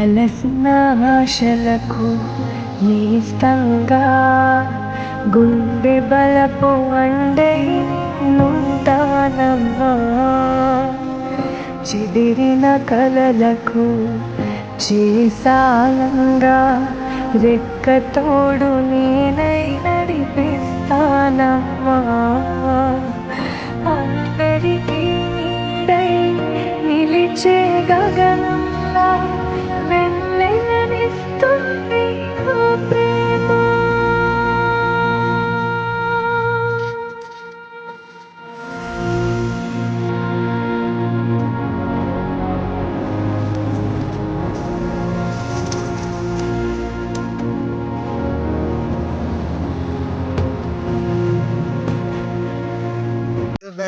అలసిన ఆశలకు నేస్తంగా గుండె బలపు అండే నుంటానమ్మా. చెదిరిన కలలకు చేసాలంగా రెక్కతోడు నేనై నడిపిస్తానమ్మా. అందరికీ నిలిచే గగనంలా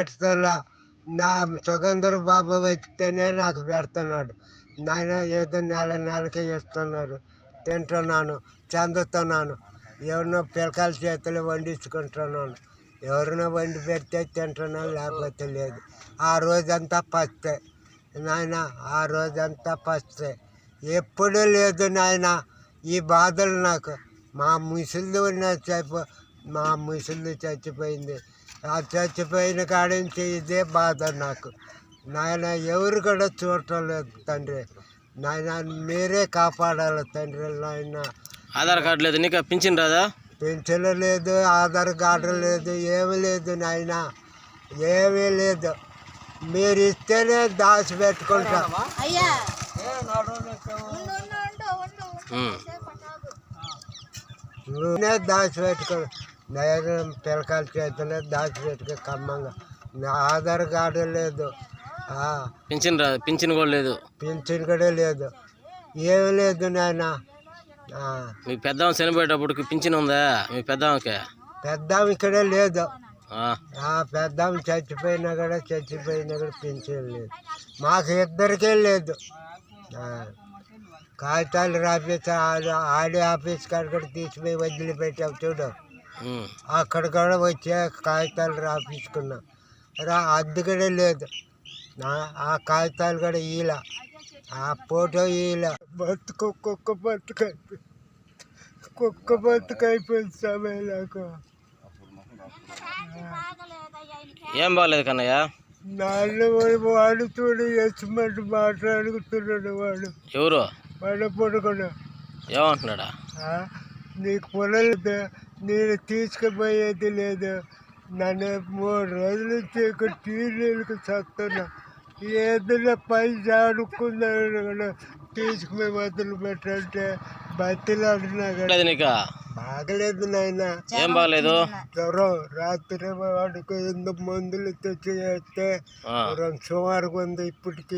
పెడుతున్నా నా సుగంధర బాబు వ్యక్తినే నాకు పెడుతున్నాడు. నాయన ఏదో నెల నెలకి ఇస్తున్నారు తింటున్నాను చెందుతున్నాను. ఎవరినో పిలకాయల చేతులు వండించుకుంటున్నాను. ఎవరినో వండి పెడితే తింటున్నాను లేకపోతే లేదు. ఆ రోజంతా పస్తే నాయన ఆ రోజంతా పస్తే ఎప్పుడూ లేదు నాయన ఈ బాధలు నాకు. మా ముసలి ఉన్న చెప్పు మా ముసలి చచ్చిపోయింది. ఆ చచ్చిపోయిన కాడి నుంచి ఇదే బాధ నాకు. నాయన ఎవరు కూడా చూడటం లేదు తండ్రి. నాయన మీరే కాపాడాలి తండ్రి నాయన. ఆధార్ కార్డు లేదు నీకు పింఛన్ రాదా? పెన్షన్ లేదు ఆధార్ కార్డు లేదు ఏమీ లేదు నాయన. ఏమీ లేదు. మీరు ఇస్తేనే దాచి పెట్టుకుంటా. దాచి పెట్టుకో నేను పిల్లకాయల చేతిలో దాచి పెట్టుకో కమ్మంగా నా ఆధార్ కార్డు లేదు. పింఛన్ రాదు పింఛన్ కూడా లేదు. పింఛన్ కూడా లేదు. ఏమీ లేదు నాయన. మీ పెద్దమ్మ చనిపోయేటప్పటికి పింఛన్ ఉందా? మీ పెద్దమ్మకి పెద్దాం ఇక్కడే లేదు. పెద్దాం చచ్చిపోయినా కూడా చచ్చిపోయినా కూడా పింఛన్ లేదు. మాకు ఇద్దరికే లేదు. కాగితాలు రాపించి ఆడి ఆఫీస్ కాడ కూడా తీసిపోయి వదిలిపెట్టావు చూడు. అక్కడ కూడా వచ్చే కాగితాలు రాపించుకున్నా. రా అద్దె కూడా లేదు. నా- ఆ కాగితాలు కూడా ఈల. ఆ ఫోటో ఈల. బతుకు కుక్క బతుకు. కుక్క బతుకు అయిపోయింది సమయం నాకు. ఏం బాగలేదు కన్నయ్య? నాన్న వాడు వాడు చూడు ఎస్మెంట్ మాట్లాడుతున్నాడు వాడు. ఎవరు? వాడు పడుకున్నా. ఏమంటున్నాడా? నీకు పొలాలు నేను తీసుకుపోయేది లేదు. నన్ను మూడు రోజుల నుంచి ఇక్కడ టీవీలకు చస్తున్నా. ఏదైనా పై జాడుకున్నాను కూడా తీసుకుపోయి మొదలు పెట్టంటే బతిలు అంటున్నా కదా. బాగలేదు నాయన. ఏం బాగలేదు? జ్వరం. రాత్రి వాడికి ఎందుకు మందులు తెచ్చి. జ్వరం సుమారుగా ఉంది ఇప్పటికి.